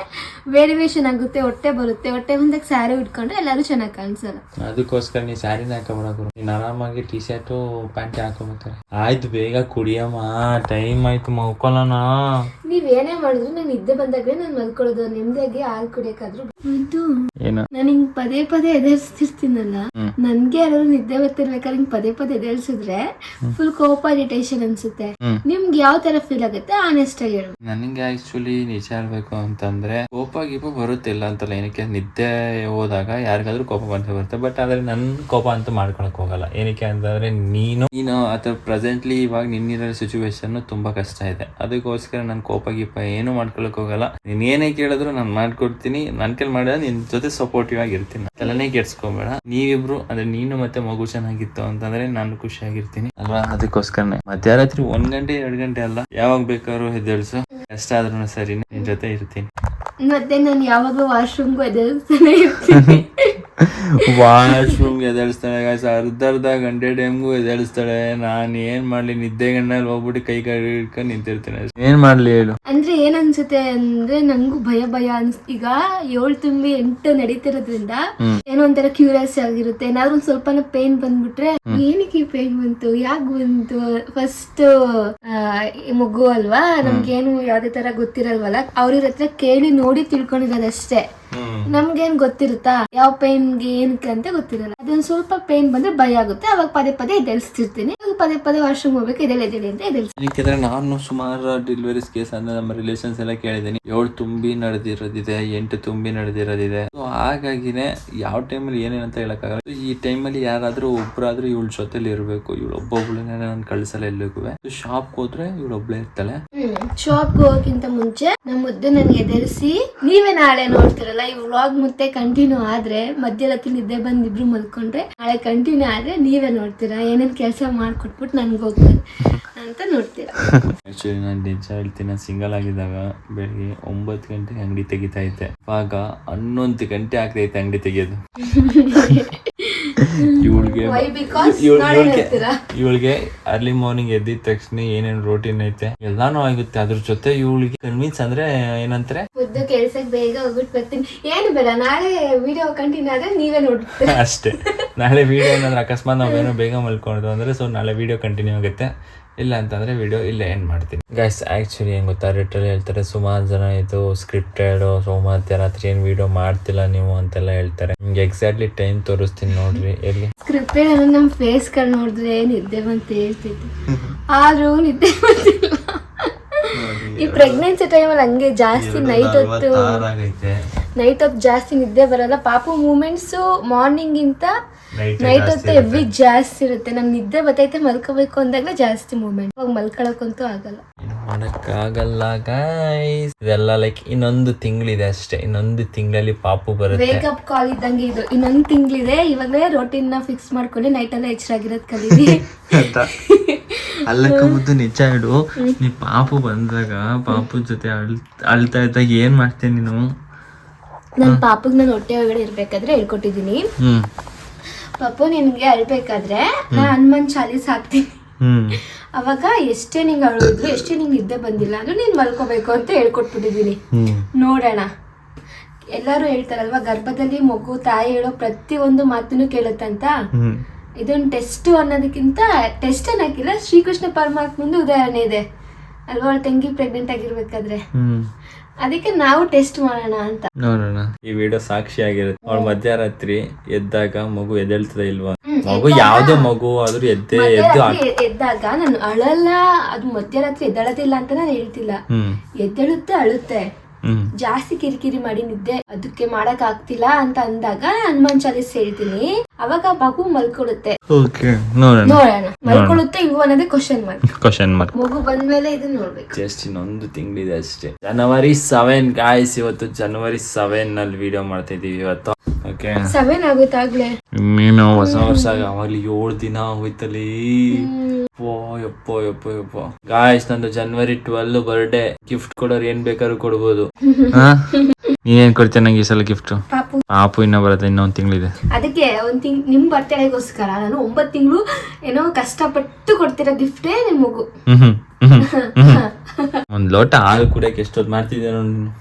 ವೇರಿಯೇಷನ್ ಆಗುತ್ತೆ ಹೊಟ್ಟೆ ಬರುತ್ತೆ. ಹೊಟ್ಟೆ ಮುಂದೆ ಸ್ಯಾರಿ ಉಟ್ಕೊಂಡ್ರೆ ಎಲ್ಲರೂ ಚೆನ್ನಾಗಿ ಕಾಣಿಸಲ್ಲ. ಅದಕ್ಕೋಸ್ಕರ ನೀ ಸ್ಯಾರಿನ ಹಾಕೊಂಡ್ರು ನೀನ್ ಆರಾಮಾಗಿ ಟಿ ಶರ್ಟು ಪ್ಯಾಂಟ್ ಹಾಕೋಬೇಕಾರೆ ಆಯ್ತು ಬೇಗ ಕುಡಿಯಮ್ಮ. ಟೈಮ್ ಆಯ್ತು ಮಲ್ಕೊಳ್ಳೋಣ. ನೀವೇನೇ ಏನೇ ಮಾಡಿದ್ರು ನಾನು ನಿದ್ದೆ ಬಂದಾಗ ನಾನು ಮಲ್ಕೊಳ್ಳೋದು. ನೆಮ್ಮದಿಯಾಗಿ ಹಾಲು ಕುಡಿಯೋಕಾದ್ರು ಇದು ಏನು? ನಾನು ಹಿಂಗ್ ಪದೇ ಪದೇ ಎದೇಳ್ಸ್ತಿರ್ತೀನಲ್ಲ ನನ್ಗೆ ಯಾರಾದ್ರು ನಿದ್ದೆ ಬರ್ತಿರ್ಬೇಕಾದ್ರೆ ಹಿಂಗ್ ಪದೇ ಪದೇ ಎದೇಳ್ಸಿದ್ರೆ ಫುಲ್ ಕೋಪ ಇರಿಟೇಷನ್ ಅನ್ಸುತ್ತೆ. ನಿಮ್ಗೆ ಯಾವ ತರ ಫೀಲ್ ಆಗುತ್ತೆ? ಆನೆಸ್ಟ್ ಆಗಿ ಹೇಳು. ನನಗೆ ಆಕ್ಚುಲಿ ನಿಜ ಹೇಳ್ಬೇಕು ಅಂತಂದ್ರೆ ಕೋಪ ಗೀಪ ಬರುತ್ತಿಲ್ಲ ಅಂತಲ್ಲ ಏನಕ್ಕೆ? ನಿದ್ದೆ ಹೋದಾಗ ಯಾರಿಗಾದ್ರೂ ಕೋಪ ಬಂದೇ ಬರುತ್ತೆ. ಬಟ್ ಆದ್ರೆ ನನ್ ಕೋಪ ಅಂತ ಮಾಡ್ಕೊಳಕ್ ಹೋಗಲ್ಲ. ಏನಕ್ಕೆ ಅಂತಂದ್ರೆ ನೀನು ನೀನು ಅಥವಾ ಪ್ರೆಸೆಂಟ್ಲಿ ಇವಾಗ ನಿನ್ನಿರೋ ಸಿಚುವೇಶನ್ ತುಂಬಾ ಕಷ್ಟ ಇದೆ. ಅದಕ್ಕೋಸ್ಕರ ನನ್ ಕೋಪ ಗೀಪ ಏನು ಮಾಡ್ಕೊಳಕ್ ಹೋಗಲ್ಲ. ನೀನ್ ಏನೇ ಕೇಳಿದ್ರು ನಾನು ಮಾಡ್ಕೊಡ್ತೀನಿ. ನನ್ ಕೆಲ್ ಮಾಡಿದ್ರೆ ನಿನ್ ಜೊತೆ ಸಪೋರ್ಟಿವ್ ಆಗಿರ್ತೀನಿ. ತಲೆನೇ ಕೆಡ್ಸ್ಕೊಬೇಡ. ನೀವಿಬ್ರು ಅಂದ್ರೆ ನೀನು ಮತ್ತೆ ಮಗು ಚೆನ್ನಾಗಿತ್ತು ಅಂತಂದ್ರೆ ನಾನು ಖುಷಿಯಾಗಿರ್ತೀನಿ. ಅಲ್ವಾ? ಅದಕ್ಕೋಸ್ಕರನೇ. ಮಧ್ಯರಾತ್ರಿ ಒಂದ್ ಗಂಟೆ ಎರಡ್ ಗಂಟೆ ಅಲ್ಲ. ಯಾವಾಗ ಬೇಕಾದ್ರೂ ಎದ್ದೇಳ್ಸು. ಕಷ್ಟ ಆದ್ರೂ ಸರಿ ನಿನ್ ಜೊತೆ ಇರ್ತೀನಿ. ಮತ್ತೆ ನಾನು ಯಾವಾಗ್ಲೂ ವಾಶ್ರೂಮ್ಗೂ ಇರ್ತೀನಿ. ವಾಶ್ರೂಮ್ ಎದ್ದೇಳಿಸ್ತಾಳೆ ಗಾಯ್ಸ್ ಅರ್ಧ ಅರ್ಧ ಗಂಟೆ ಟೈಮ್ಗೂ ಎದ್ದೇಳಿಸ್ತಾಳೆ. ನಾನ್ ಏನ್ ಮಾಡ್ಲಿ? ನಿದ್ದೆ ಗಣ್ಣಲ್ಲಿ ಹೋಗ್ಬಿಟ್ಟು ಕೈ ಕೈ ಹಿಡ್ಕೊಂಡು ನಿಂತಿರ್ತೀನಿ. ಏನ್ ಮಾಡ್ಲಿ ಹೇಳು. ಅಂದ್ರೆ ಏನ್ ಅನ್ಸುತ್ತೆ ಅಂದ್ರೆ ನಂಗು ಭಯ ಭಯ ಅನ್ಸ್ ಈಗ ಏಳ್ ತುಂಬಿ ಎಂಟು ನಡೀತಿರೋದ್ರಿಂದ ಏನೋ ಒಂಥರ ಕ್ಯೂರಿಯಸ್ ಆಗಿರುತ್ತೆ. ಏನಾದ್ರು ಒಂದ್ ಸ್ವಲ್ಪನ ಪೇನ್ ಬಂದ್ಬಿಟ್ರೆ ಏನಕ್ಕೆ ಪೇನ್ ಬಂತು? ಯಾಕೆ ಬಂತು? ಫಸ್ಟ್ ಮಗು ಅಲ್ವಾ? ನಮ್ಗೇನು ಯಾವ್ದೇ ತರ ಗೊತ್ತಿರಲ್ವಲ್ಲ. ಅವ್ರ ಹತ್ರ ಕೇಳಿ ನೋಡಿ ತಿಳ್ಕೊಂಡಿರೋದಷ್ಟೇ ನಮ್ಗೇನ್ ಗೊತ್ತಿರುತ್ತಾ? ಯಾವ ಪೇನ್ಗೆ ಏನಕ್ಕೆ ಅಂತ ಗೊತ್ತಿರಲ್ಲ. ಅದೊಂದು ಸ್ವಲ್ಪ ಪೇನ್ ಬಂದ್ರೆ ಭಯ ಆಗುತ್ತೆ. ಅವಾಗ ಪದೇ ಪದೇ ಎದೆಲ್ಸ್ತಿರ್ತೀನಿ ಪದೇ ಪದೇ ವಾಶ್ರೂಮ್ ಹೋಗ್ಬೇಕು ಎದ್ದೇಳಿ ಅಂತ ಯಾಕೆಂದ್ರೆ ನಾನು ಸುಮಾರು ಡೆಲಿವರೀಸ್ ಕೇಸ್ ಅಂದ್ರೆ ನಮ್ಮ ರಿಲೇಷನ್ಸ್ ಎಲ್ಲ ಕೇಳಿದೀನಿ ಏಳು ತುಂಬಿ ನಡೆದಿರೋದಿದೆ ಎಂಟು ತುಂಬಿ ನಡೆದಿರೋದಿದೆ. ಸೊ ಹಾಗಾಗಿನೇ ಯಾವ ಟೈಮಲ್ಲಿ ಏನೇನಂತ ಹೇಳಕ್ಕಾಗಲ್ಲ. ಹೇಳಕಾಗಲ್ಲ ಈ ಟೈಮಲ್ಲಿ ಯಾರಾದ್ರೂ ಒಬ್ರಾದ್ರೂ ಇವಳ ಜೊತೆಲಿ ಇರಬೇಕು. ಇವಳು ಒಬ್ಬೊಬ್ಳನ್ನ ನಾನು ಕಳ್ಸಲ್ಲ ಎಲ್ಲಿಗೂ ಶಾಪ್ ಹೋದ್ರೆ ಇವಳು ಒಬ್ಳೆ ಇರ್ತಾಳೆ. ಶಾಪ್ ಹೋಗೋಕ್ಕಿಂತ ಮುಂಚೆ ನಮ್ಮ ಮುದ್ದು ನನ್ಗೆ ಎದರಿಸಿ ನೀವೇ ನಾಳೆ ನೋಡ್ತಿರಲ್ಲ ಈ ವ್ಲಾಗ್ ಮತ್ತೆ ಕಂಟಿನ್ಯೂ ಆದ್ರೆ ಮಧ್ಯರಾತ್ರಿ ನಿದ್ದೆ ಬಂದ್ ಇಬ್ರು ಮಲ್ಕೊಂಡ್ರೆ ನಾಳೆ ಕಂಟಿನ್ಯೂ ಆದ್ರೆ ನೀವೇ ನೋಡ್ತೀರಾ ಏನೇನ್ ಕೆಲಸ ಮಾಡ್ಕೊಟ್ಬಿಟ್ಟು ನನ್ಗೆ ಹೋಗ್ತಾರೆ ಅಂತ ನೋಡ್ತೀರಾ. ಆಕ್ಚುಲಿ ನಾನು ನಿಜ ಹೇಳ್ತೀನಿ ಸಿಂಗಲ್ ಆಗಿದ್ದಾಗ ಬೆಳಿಗ್ಗೆ ಒಂಬತ್ತು ಗಂಟೆಗೆ ಅಂಗಡಿ ತೆಗಿತಾ ಇದ್ದೆ. ಇವಾಗ ಹನ್ನೊಂದು ಗಂಟೆ ಆಗ್ತೈತೆ ಅಂಗಡಿ ತೆಗಿಯೋದು. ಇವಳಿಗೆ ಅರ್ಲಿ ಮಾರ್ನಿಂಗ್ ಎದ್ದಿದ ತಕ್ಷಣ ಏನೇನ್ ರೋಟೀನ್ ಐತೆ ಎಲ್ಲಾನು ಆಗುತ್ತೆ. ಅದ್ರ ಜೊತೆ ಇವಳಿಗೆ ಕನ್ವಿನ್ಸ್ ಅಂದ್ರೆ ಏನಂತಾರೆ? ಉದ್ದ ಕೆಲ್ಸಕ್ಕೆ ಬೇಗ ಹೋಗ್ಬಿಟ್ಟು ಬರ್ತೀನಿ. ಏನು ಬೇಡ ನಾಳೆ ವಿಡಿಯೋ ಕಂಟಿನ್ಯೂ ಆದ್ರೆ ನೀವೇ ನೋಡ್ತೀರ ಅಷ್ಟೇ. ನಾಳೆ ವಿಡಿಯೋ ಏನಾದ್ರೆ ಅಕಸ್ಮಾತ್ ನಾವೇನೋ ಬೇಗ ಮಲ್ಕೊಂಡ್ರು ಅಂದ್ರೆ ಸೊ ನಾಳೆ ವಿಡಿಯೋ ಕಂಟಿನ್ಯೂ ಆಗುತ್ತೆ. ಇಲ್ಲ ಅಂತಂದ್ರೆ ವಿಡಿಯೋ ಇಲ್ಲೇ ಏನ್ ಮಾಡ್ತೀನಿ. ಗೈಸ್ ಆಕ್ಚುಲಿ ಏನ್ ಗೊತ್ತಾ ರಿಟರ್ಲಿ ಹೇಳ್ತಾರೆ ಸುಮಾರು ಜನ ಇದು ಸ್ಕ್ರಿಪ್ಟೆಡ್ ಸೋಮವಾರ ರಾತ್ರಿ ಏನ್ ವಿಡಿಯೋ ಮಾಡ್ತಿಲ್ಲ ನೀವು ಅಂತೆಲ್ಲ ಹೇಳ್ತಾರೆ. ನಿಮ್ಗೆ ಎಕ್ಸಾಕ್ಟ್ಲಿ ಟೈಮ್ ತೋರಿಸ್ತೀನಿ ನೋಡ್ರಿ ಎಲ್ಲಿ? ಸ್ಕ್ರಿಪ್ಟೆಡ್ ಅಂದ್ರೆ ನಮ್ಮ ಫೇಸ್ಗಳು ನೋಡಿದ್ರೆ ನಿದ್ದೆ ಬಂತ ಹೇಳ್ತಿದ್ದೆ. ಆದ್ರೂ ನಿದ್ದೆ ಬಂತಿಲ್ಲ. ಈ ಪ್ರೆಗ್ನೆನ್ಸಿ ಟೈಮಲ್ಲಿ ಹಂಗೆ ಜಾಸ್ತಿ ನೈಟ್ ಹೊತ್ತು ನೈಟ್ ಹೊತ್ತು ಜಾಸ್ತಿ ನಿದ್ದೆ ಬರಲ್ಲ. ಪಾಪು ಮೂಮೆಂಟ್ಸು ಮಾರ್ನಿಂಗ್ ಇಂತ ನೈಟ್ ಹೊತ್ತು ಎವ್ರಿ ಜಾಸ್ತಿ ಇರುತ್ತೆ. ನಂಗೆ ನಿದ್ದೆ ಬತ್ತೈತೆ ಮಲ್ಕೋಬೇಕು ಅಂದಾಗ ಜಾಸ್ತಿ ಮೂಮೆಂಟ್ ಅವಾಗ ಮಲ್ಕೊಳಕ್ಕಂತೂ ಆಗಲ್ಲ. ಮನಕ್ಕಾಗಲ್ಲ ಮಾಡಕ್ಕಾಗಲ್ಲ ಗಾಯ್ಸ್ ಇದೆಲ್ಲ ಲೈಕ್ ಇನ್ನೊಂದು ತಿಂಗಳಿದೆ ಅಷ್ಟೇ. ಇನ್ನೊಂದು ತಿಂಗಳಲ್ಲಿ ಪಾಪು ಬರುತ್ತೆ. ವೇಕಪ್ ಕಾಲ್ ಇದ್ದಂಗೆ ಇದು. ಇನ್ನೊಂದು ತಿಂಗಳಿದೆ. ಇವಾಗಲೇ ರೋಟೀನ್ನ ಫಿಕ್ಸ್ ಮಾಡ್ಕೊಂಡು ನೈಟ್ ಎಲ್ಲ ಎಚ್ಚರಾಗಿರೋದು ಕಲೀರಿ ಅಂತ ಅಲ್ಲಕ್ಕ ಮುದ್ದು ನಿಜ ಇಡು ನೀ ಪಾಪು ಬಂದಾಗ ಪಾಪು ಜೊತೆ ಅಳ್ ಅಳ್ತಾ ಇದ್ದಾಗ ಏನ್ ಮಾಡ್ತೀನಿ ನೀನು? ನನ್ನ ಪಾಪಗ್ ನಾನು ಹೊಟ್ಟೆ ಒಳಗಡೆ ಇರ್ಬೇಕಾದ್ರೆ ಹೇಳ್ಕೊಟ್ಟಿದೀನಿ ಹ್ಮ್. ಪಾಪು ನಿನ್ಗೆ ಅಳ್ಬೇಕಾದ್ರೆ ನಾನು ಹನುಮಾನ್ ಚಾಲೀಸ್ ಹಾಕ್ತೀನಿ. ಅವಾಗ ಎಷ್ಟೇ ನಿಂಗೆ ಅಳೋದ್ರು ಎಷ್ಟೇ ನಿಂಗೆ ನಿದ್ದೆ ಬಂದಿಲ್ಲ ಅಂದ್ರೆ ನೀನ್ ಮಲ್ಕೋಬೇಕು ಅಂತ ಹೇಳ್ಕೊಟ್ಬಿಟ್ಟಿದೀನಿ ನೋಡೋಣ. ಎಲ್ಲರೂ ಹೇಳ್ತಾರಲ್ವಾ ಗರ್ಭದಲ್ಲಿ ಮಗು ತಾಯಿ ಹೇಳೋ ಪ್ರತಿಯೊಂದು ಮಾತನ್ನು ಕೇಳುತ್ತಂತ ಇದನ್ ಇದೊಂದು ಟೆಸ್ಟ್ ಅನ್ನೋದಕ್ಕಿಂತ ಟೆಸ್ಟ್ ಅನ್ನಕ್ಕಿಲ್ಲ ಶ್ರೀಕೃಷ್ಣ ಪರಮಾತ್ಮಂದು ಉದಾಹರಣೆ ಇದೆ. ಅಲ್ವಾ ಅವಳ ತಂಗಿ ಪ್ರೆಗ್ನೆಂಟ್ ಆಗಿರ್ಬೇಕಾದ್ರೆ? ಅದಕ್ಕೆ ನಾವು ಟೆಸ್ಟ್ ಮಾಡೋಣ ಅಂತ. ನೋಡೋಣ. ಈ ವಿಡಿಯೋ ಸಾಕ್ಷಿ ಆಗಿರುತ್ತೆ ಅವಳು ಮಧ್ಯರಾತ್ರಿ ಎದ್ದಾಗ ಮಗು ಎದ್ದೇಳ್ತದ ಇಲ್ವಾ? ಮಗು ಯಾವ್ದೇ ಮಗು ಆದ್ರೂ ಎದ್ದೆ ಎದ್ದು ಮಧ್ಯರಾತ್ರಿ ಎದ್ದಾಗ ನಾನು ಅಳಲ್ಲ ಅದು ಮಧ್ಯರಾತ್ರಿ ಎದ್ದಳದಿಲ್ಲ ಅಂತ ನಾನು ಹೇಳ್ತಿಲ್ಲ. ಹ್ಮ್. ಎದ್ದೇಳುತ್ತೆ ಅಳುತ್ತೆ. ಹ್ಮ್. ಜಾಸ್ತಿ ಕಿರಿಕಿರಿ ಮಾಡಿ ನಿದ್ದೆ ಅದಕ್ಕೆ ಮಾಡಕ್ ಆಗ್ತಿಲ್ಲ ಅಂತ ಅಂದಾಗ ಹನುಮಾನ್ ಚಾಲೀಸ್ ಹೇಳ್ತೀನಿ. ಅವಾಗ ಮಗು ಮಲ್ಕೊಳುತ್ತೆ. ಓಕೆ ನೋಡೋಣ. ನೋಡೋಣ. ಮಲ್ಕೊಳುತ್ತೆ ಇಲ್ವೋ ಅನ್ನೋದೇ ಕ್ವಶನ್ ಮಾರ್ಕ್ ಕ್ವಶನ್ ಮಾರ್ಕ್ ಮಗು ಬಂದ್ಮೇಲೆ ಇದನ್ನ ನೋಡ್ಬೇಕು. ಜಸ್ಟ್ ಇನ್ನೊಂದು ತಿಂಗಳಿದೆ ಅಷ್ಟೇ. ಜನವರಿ ಸೆವೆನ್ ಗಾಯ್ಸ್ ಇವತ್ತು ಜನವರಿ ಸೆವೆನ್ನಲ್ಲಿ ವಿಡಿಯೋ ಮಾಡ್ತಾ ಇದೀವಿ ಇವತ್ತು. ಓಕೆ ಸೆವೆನ್ ಆಗುತ್ತಾಗ್ಲೇ ಇನ್ನೇನು ಹೊಸ ವರ್ಷ. ಆಗಲಿ ಏಳು ದಿನ ಹೋಯ್ತಲಿ ಗಾಯಸ್ ಯಪ್ಪೋ ಯಪ್ಪೋ ಯಪ್ಪೋ ಗಾಯ್ಸ್ ನಂದು ಜನವರಿ ಟ್ವೆಲ್ ಬರ್ಡೇ ಗಿಫ್ಟ್ ಕೊಡೋರು ಏನ್ ಬೇಕಾದ್ರೂ ಕೊಡ್ಬೋದು. ನೀನೇನ್ ಕೊಡ್ತೀಯ ನಂಗೆ ಈ ಸಲ ಗಿಫ್ಟ್ ಪಾಪು. ಪಾಪು ಇನ್ನ ಬರುತ್ತೆ ಇನ್ನೊಂದ್ ತಿಂಗಳಿದೆ. ಅದಕ್ಕೆ ಒಂದ್ ತಿಂಗ್ ನಿಮ್ ಬರ್ತಡೆಗೋಸ್ಕರ ನಾನು ಒಂಬತ್ ತಿಂಗಳು ಏನೋ ಕಷ್ಟಪಟ್ಟು ಕೊಡ್ತಿರೋ ಗಿಫ್ಟೇ ನಿಮ್ ಮಗು. ಹ್ಮ್ ಹ್ಮ್ ಹ್ಮ್ ಒಂದ್ ಲೋಟ ಹಾಲು ಕುಡಿಯಕ್ಕೆ ಎಷ್ಟೊತ್ತು ಮಾಡ್ತಿದ್ದೆ ನೋಡಿ ನೀನು?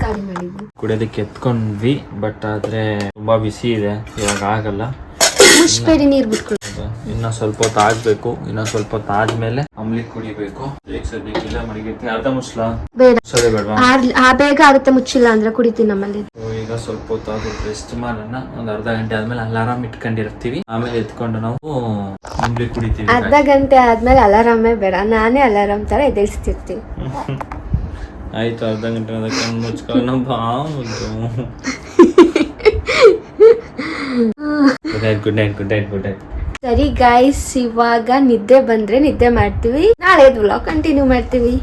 ಖಾಲಿ ಮಾಡಿದ್ವಿ ಕುಡಿಯೋದಕ್ಕೆ ಎತ್ಕೊಂಡ್ವಿ ಬಟ್ ಆದ್ರೆ ತುಂಬಾ ಬಿಸಿ ಇದೆ ಇವಾಗ ಆಗಲ್ಲ. ಮುಷ್ಬೇಡಿ ನೀರ್ ಬಿಟ್ಕೊಡು. ಹೌದಾ? ಇನ್ನ ಸ್ವಲ್ಪ ಹೊತ್ತು ಆಗ್ಬೇಕು ಇನ್ನ ಸ್ವಲ್ಪ ಹೊತ್ತು ಆದ್ಮೇಲೆ ಅಮ್ಲಿ ಕುಡಿಬೇಕು ಈಗ ಸದ್ಯಕ್ಕಿಲ್ಲ ಮಡಗೈತಿ ಅರ್ಧ ಮುಚ್ಚಲ? ಬೇಡ. ಸರಿ ಬೇಡವಾ? ಆ ಬೇಗ ಆಗುತ್ತೆ ಮುಚ್ಚಿಲ್ಲ ಅಂದ್ರೆ ಕುಡಿತೀನಿ ನಮ್ಮಲ್ಲಿ. ಈಗ ಸ್ವಲ್ಪ ಹೊತ್ತು ರೆಸ್ಟ್ ಮಾಡೋಣ. ಒಂದ್ ಅರ್ಧ ಗಂಟೆ ಆದ್ಮೇಲೆ ಅಲಾರಾಮ್ ಇಟ್ಕೊಂಡಿರ್ತೀವಿ. ಆಮೇಲೆ ಎತ್ಕೊಂಡು ನಾವು ಅಂಬ್ಲಿ ಕುಡಿತೀವಿ. ಅರ್ಧ ಗಂಟೆ ಆದ್ಮೇಲೆ ಅಲಾರಾಮೇ ಬೇಡ. ನಾನೇ ಅಲಾರಾಮ್ ತರ ಎದುರಿಸ್ತಿರ್ತೀನಿ ಆಯ್ತು ಅರ್ಧ ಗಂಟೆ ಮುಚ್ಕೊಂಡು ಬಾ good night good night good night good night ಸರಿ ಗೈಸ್ ಇವಾಗ ನಿದ್ದೆ ಬಂದ್ರೆ ನಿದ್ದೆ ಮಾಡ್ತೀವಿ. ನಾಳೆ ಬ್ಲಾಗ್ ಕಂಟಿನ್ಯೂ ಮಾಡ್ತೀವಿ.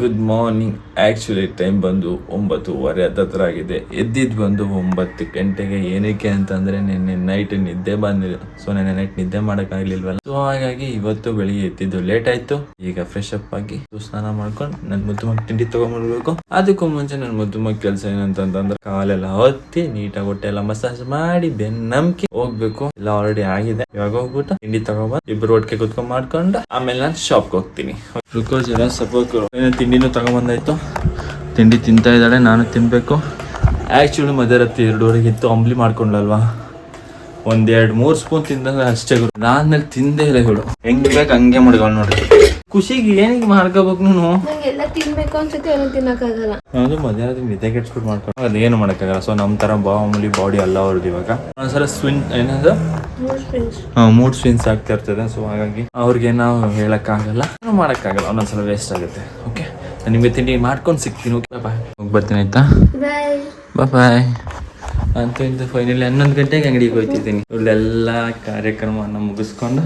ಗುಡ್ ಮಾರ್ನಿಂಗ್ ಆ್ಯಕ್ಚುಲಿ ಟೈಮ್ ಬಂದು ಒಂಬತ್ತುವರೆ ಹತ್ತತ್ರ ಆಗಿದೆ ಎದ್ದಿದ್ದು ಬಂದು ಒಂಬತ್ತು ಗಂಟೆಗೆ ಏನಕ್ಕೆ ಅಂತಂದ್ರೆ ನಿನ್ನೆ ನೈಟ್ ನಿದ್ದೆ ಬಂದಿಲ್ಲ. ಸೊ ನೆನ್ನೆ ನೈಟ್ ನಿದ್ದೆ ಮಾಡೋಕ್ಕಾಗಲಿಲ್ವಲ್ಲ? ಸೊ ಹಾಗಾಗಿ ಇವತ್ತು ಬೆಳಿಗ್ಗೆ ಎದ್ದಿದ್ದು ಲೇಟ್ ಆಯ್ತು. ಈಗ ಫ್ರೆಶ್ ಅಪ್ ಆಗಿ ಸ್ನಾನ ಮಾಡ್ಕೊಂಡು ನನ್ನ ಮುದ್ದು ಮಗ ತಿಂಡಿ ತೊಗೊಂಡ್ಬಿಡ್ಬೇಕು ಅದಕ್ಕೂ ಮುಂಚೆ ನನ್ನ ಮುದ್ದು ಮಗ ಕೆಲಸ ಏನಂತಂದ್ರೆ ಕಾಲೆಲ್ಲ ಹೊತ್ತಿ ನೀಟಾಗಿ ಹೊಟ್ಟೆ ಎಲ್ಲ ಮಸಾಜ್ ಮಾಡಿ ಬೆನ್ನಂಕಿ ಹೋಗ್ಬೇಕು. ಎಲ್ಲ ಆಲ್ರೆಡಿ ಆಗಿದೆ. ಇವಾಗ ಹೋಗ್ಬಿಟ್ಟು ತಿಂಡಿ ತಗೊಂಡ್ಬಂದು ಇಬ್ಬರು ಒಟ್ಟಿಗೆ ಕುತ್ಕೊಂಡು ಮಾಡ್ಕೊಂಡು ಆಮೇಲೆ ನಾನು ಶಾಪ್ಗೆ ಹೋಗ್ತೀನಿ. ಗ್ಲುಕೋಸ್ ಎಲ್ಲ ಸಪೋರ್ಟ್ ತಿಂಡಿನೂ ತಗೊಂಬಂದಾಯ್ತು. ತಿಂಡಿ ತಿಂತಾ ಇದ್ದಾಳೆ ನಾನು ತಿನ್ಬೇಕು. ಆ್ಯಕ್ಚುಲಿ ಮಧ್ಯರಾತ್ರಿ ಎರಡೂವರೆಗೆ ಇತ್ತು ಅಂಬ್ಲಿ ಮಾಡ್ಕೊಂಡ್ಲಲ್ವಾ ಒಂದ್ ಎರಡ್ ಮೂರ್ ಸ್ಪೂನ್ ತಿಂದಾಗ ಅಷ್ಟೇ ಗುರು. ನಾನು ತಿಂದೇ ಇಲ್ಲ ಹೇಳು ಹೆಂಗ್ ಬೇಕು ಹಂಗೆ ಮಾಡ್ಕೊಂಡು ನೋಡಿ. ಖುಷಿಗೆ ಏನಿಗೆ ಮಾಡ್ಕೋಬೇಕು ನಾನು? ಎಲ್ಲ ತಿನ್ಬೇಕು ಅನ್ಸುತ್ತೆ ಏನೋ ತಿನ್ನಕ್ಕಾಗಲ್ಲ. ಅದು ಮಧ್ಯಾಹ್ನದ ನಿದ್ದೆ ಕೆಟ್ಸ್ಬಿಟ್ಟು ಮಾಡ್ಕೊಂಡು ಅದೇನು ಮಾಡೋಕ್ಕಾಗಲ್ಲ. ಸೊ ನಮ್ಮ ಥರ ಬಾಮೂಲಿ ಬಾಡಿ ಅಲ್ಲ ಅವ್ರದ್ದು ಇವಾಗ. ಒಂದ್ಸಲ ಸ್ವಿನ್ ಏನದು? Mood swings. ಆಗ್ತಾ ಇರ್ತದೆ. ಸೊ ಹಾಗಾಗಿ ಅವ್ರಿಗೆ ನಾವು ಹೇಳೋಕ್ಕಾಗಲ್ಲ. ಏನು ಮಾಡೋಕ್ಕಾಗಲ್ಲ. ಒಂದೊಂದ್ಸಲ ವೇಸ್ಟ್ ಆಗುತ್ತೆ. ಓಕೆ ನಿಮಗೆ ತಿಂಡಿ ಮಾಡ್ಕೊಂಡು ಸಿಗ್ತೀನಿ. ಓಕೆ ಬಾಯ್ ಹೋಗಿ ಬರ್ತೀನಿ ಆಯ್ತಾ? ಬಾಯ್ ಬಾಯ್ ಅಂತೂ ಇಂದು ಫೈನಲಿ ಹನ್ನೊಂದು ಗಂಟೆಗೆ ಅಂಗಡಿಗೆ ಹೋಗ್ತಿದ್ದೀನಿ. ಇಲ್ಲೆಲ್ಲ ಕಾರ್ಯಕ್ರಮವನ್ನು ಮುಗಿಸ್ಕೊಂಡು.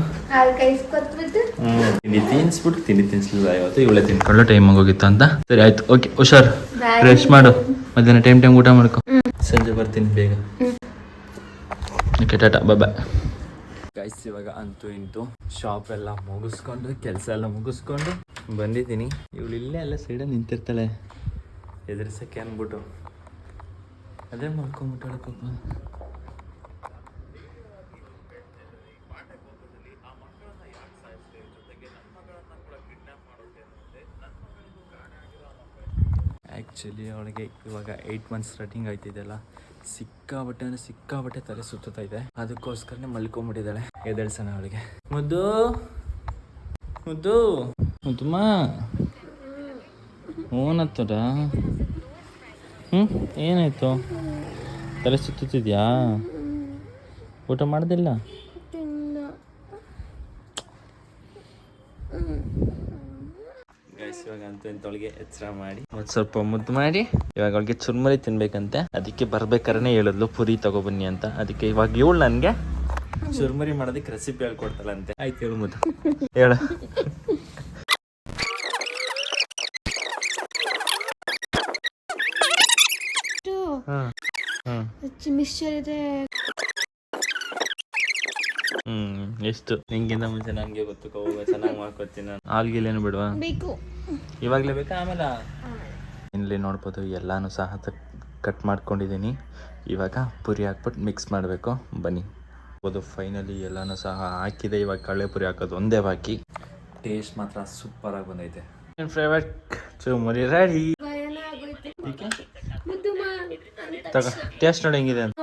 ತಿಂಡಿ ತಿನ್ಸ್ಬಿಟ್ಟು ತಿಂಡಿ ತಿನ್ಸ್ಲಿಲ್ಲ ಇವತ್ತು. ಇವಳೆ ತಿನ್ಕೊಳ್ಳೋ ಟೈಮ್ ಆಗೋಗಿತ್ತು ಅಂತ. ಸರಿ ಆಯ್ತು. ಓಕೆ ಹುಷಾರ್. ರೆಸ್ಟ್ ಮಾಡು. ಮಧ್ಯಾಹ್ನ ಟೈಮ್ ಟೈಮ್ ಊಟ ಮಾಡ್ಕೊ. ಸಂಜೆ ಬರ್ತೀನಿ ಬೇಗ. Okay tata. Bye bye guys ಇವಾಗ ಅಂತೂ ಇಂತು ಶಾಪ್ ಎಲ್ಲ ಮುಗಿಸ್ಕೊಂಡು ಕೆಲಸ ಎಲ್ಲ ಮುಗಿಸ್ಕೊಂಡು ಬಂದಿದ್ದೀನಿ. ಇವಳು ಇಲ್ಲೇ ಎಲ್ಲ ಸೈಡಲ್ಲಿ ನಿಂತಿರ್ತಾಳೆ. ಎದುರಿಸೋಕ್ಕೆ ಅಂದ್ಬಿಟ್ಟು. ಅದೇ ಮಾಡ್ಕೊಂಬಿಟ್ಟಾಳೆ ಪಾಪ. ಆ್ಯಕ್ಚುಲಿ ಅವಳಿಗೆ ಇವಾಗ ಏಯ್ಟ್ ಮಂತ್ಸ್ ರಟಿಂಗ್ ಆಯ್ತಿದೆಲ್ಲ ಸಿಕ್ಕಾಬಟ್ಟೆ ಅಂದರೆ ಸಿಕ್ಕಾಬಟ್ಟೆ ತಲೆ ಸುತ್ತಾ ಇದೆ. ಅದಕ್ಕೋಸ್ಕರನೇ ಮಲ್ಕೊಂಬಿಟ್ಟಿದ್ದಾಳೆ ಎದಳ್ಸೋಣ ಅವಳಿಗೆ. ಮುದ್ದು ಮುದ್ದು. ಮುದ್ದಮ್ಮ ಓನತ್ತದ ಹ್ಞೂ ಏನಾಯ್ತು ತಲೆ ಸುತ್ತಿದ್ಯಾ ಊಟ ಮಾಡೋದಿಲ್ಲ ಇವಾಗ ಅಂತ ಎಚ್ಚರ ಮಾಡಿ. ಒಂದು ಸ್ವಲ್ಪ ಮುದ್ದು ಮಾಡಿ. ಇವಾಗ ಅವಳಿಗೆ ಚುರ್ಮರಿ ತಿನ್ಬೇಕಂತೆ. ಅದಕ್ಕೆ ಬರ್ಬೇಕಾದ್ರೆ ಹೇಳಿದ್ಲು ಪುರಿ ತಗೊಬನ್ನಿ ಅಂತ. ಅದಕ್ಕೆ ಇವಾಗ ಇವಳು ನನಗೆ ಚುರ್ಮರಿ ಮಾಡೋದಕ್ಕೆ ರೆಸಿಪಿ ಹೇಳ್ಕೊಡ್ತಾಳಂತೆ. ಆಯ್ತು ಹೇಳು ಮುದ್ದು. ಹೇಳ. ಮಿಕ್ಸ್ಚರ್ ಇದೆ ಹ್ಮ್ ಎಷ್ಟು? ನಿಂಗಿಂತ ಮುಂಚೆ ನನಗೆ ಗೊತ್ತು ಕೌಗ ಚೆನ್ನಾಗಿ ಮಾಡ್ಕೊತೀನಿ ನಾನು ಹಾಲ್ಗಿಲೇನು ಬಿಡುವ? ಬೇಕು. ಇವಾಗಲೇ ಬೇಕಾ ಆಮೇಲೆ? ಇಲ್ಲಿ ನೋಡ್ಬೋದು ಎಲ್ಲಾನು ಸಹ ಕಟ್ ಮಾಡ್ಕೊಂಡಿದ್ದೀನಿ ಇವಾಗ ಪುರಿ ಹಾಕ್ಬಿಟ್ಟು ಮಿಕ್ಸ್ ಮಾಡಬೇಕು. ಬನ್ನಿ. ಅದು ಫೈನಲಿ ಎಲ್ಲಾನು ಸಹ ಹಾಕಿದೆ. ಇವಾಗ ಕಳೆ ಪುರಿ ಹಾಕೋದು ಒಂದೇ ಬಾಕಿ. ಟೇಸ್ಟ್ ಮಾತ್ರ ಸೂಪರ್ ಆಗಿ ಬಂದೈತೆ. ಫೇವ್ರೆಟ್ ಚುಮುರಿ ರೆಡಿ ಭಯನ ಆಗೋಯ್ತು ಮುದ್ದು ಮಾ ಅಂತ ತಗೋ ಟೇಸ್ಟ್ ನೋಡಿ ಹೆಂಗಿದೆ ಅಂತ.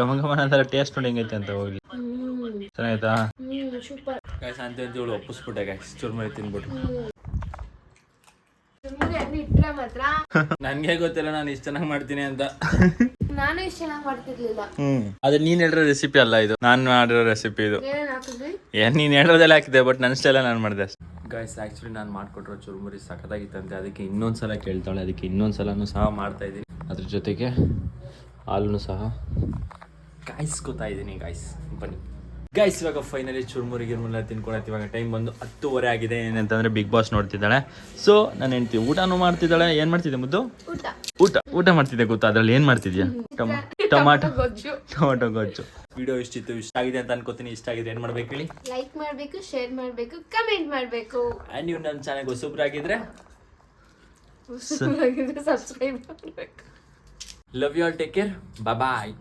ಗಮ ಗಮನ ಅಂದ್ರೆ ಟೇಸ್ಟ್ ನೋಡಿ ಹೆಂಗೈತೆ ಅಂತ ಹೋಗ್ಲಿ. ಚೆನ್ನಾಯ್ತಾ ಗಾಯ್ಸ್ ಅಂತ ಹೇಳಿ ಒಪ್ಪಿಸ್ಬಿಟ್ಟೆ ಗಾಯ್ಸ್ ಚುರ್ಮರಿ ತಿನ್ಬಿಟ್ಟು. ನನ್ಗೆ ಗೊತ್ತಿಲ್ಲ ನಾನು ಇಷ್ಟ ಚೆನ್ನಾಗಿ ಮಾಡ್ತೀನಿ ಅಂತ. ನಾನು ಇಷ್ಟ ಚೆನ್ನಾಗಿ ಮಾಡ್ತಿರ್ಲಿಲ್ಲ ಹ್ಮ್. ಅದು ನೀನ್ ಹೇಳಿರೋ ರೆಸಿಪಿ ಅಲ್ಲ ಇದು. ನಾನು ಮಾಡಿರೋ ರೆಸಿಪಿ ಇದು. ಏನ್ ನೀನ್ ಹೇಳೋದೆಲ್ಲ ಹಾಕಿದೆ ಬಟ್ ನನ್ನ ಸ್ಟೈಲ ನಾನು ಮಾಡಿದೆ ಗೈಸ್ ಆ್ಯಕ್ಚುಲಿ ನಾನು ಮಾಡ್ಕೊಟ್ರೋ ಚುರುಮುರಿ ಸಖತ್ತಾಗಿತ್ತಂತೆ ಅದಕ್ಕೆ ಇನ್ನೊಂದು ಸಲ ಕೇಳ್ತಾಳೆ. ಅದಕ್ಕೆ ಇನ್ನೊಂದು ಸಲನೂ ಸಹ ಮಾಡ್ತಾ ಇದ್ದೀನಿ. ಅದ್ರ ಜೊತೆಗೆ ಹಾಲು ಸಹ. ಕಾಯಿಸ್ಕೊತಾ ಇದ್ದೀನಿ ಗಾಯ್ಸ್ ಬನ್ನಿ. ಗಾಯ್ಸ್ ಇವಾಗ ಫೈನಲಿ ಚುರುಮುರಿ ಗಿರ್ಮುಲ್ಲ ತಿನ್ಕೊಳತ್ತೆ ಇವಾಗ ಟೈಮ್ ಬಂದು ಹತ್ತುವರೆ ಆಗಿದೆ. ಏನಂತಂದ್ರೆ ಬಿಗ್ ಬಾಸ್ ನೋಡ್ತಿದ್ದಾಳೆ. ಸೊ ನಾನು ಹೆಂಡ್ತಿ ಊಟನೂ ಮಾಡ್ತಿದ್ದಾಳೆ. ಏನ್ ಮಾಡ್ತಿದ್ದೆ ಮುದ್ದು? ಊಟ. ಊಟ. ಊಟ ಮಾಡ್ತಿದ್ದೆ ಗೊತ್ತಾ? ಅದ್ರಲ್ಲಿ ಏನ್ ಮಾಡ್ತಿದ್ಯಾ? ಟಮ ಟೊಮಾಟೊ ಗೊಜ್ಜು. ಟೊಮಾಟೊ ಗೊಜ್ಜು. ವಿಡಿಯೋ ಇಷ್ಟಿತ್ತು ಇಷ್ಟ ಆಗಿದೆ ಅಂತ ಅನ್ಕೋತೀನಿ ಇಷ್ಟ ಆಗಿದೆ ಏನ್ ಮಾಡ್ಬೇಕು ಹೇಳಿ? ಲೈಕ್ ಮಾಡ್ಬೇಕು ಶೇರ್ ಮಾಡ್ಬೇಕು ಕಮೆಂಟ್ ಮಾಡ್ಬೇಕು. ಆ್ಯಂಡ್ ನೀವು ನನ್ನ ಚಾನಲ್ಗೆ ಹೊಸಬ್ರಾಗಿದ್ರೆ ಸಬ್ಸ್ಕ್ರೈಬ್ ಮಾಡ್ಬೇಕು. Love you all take care bye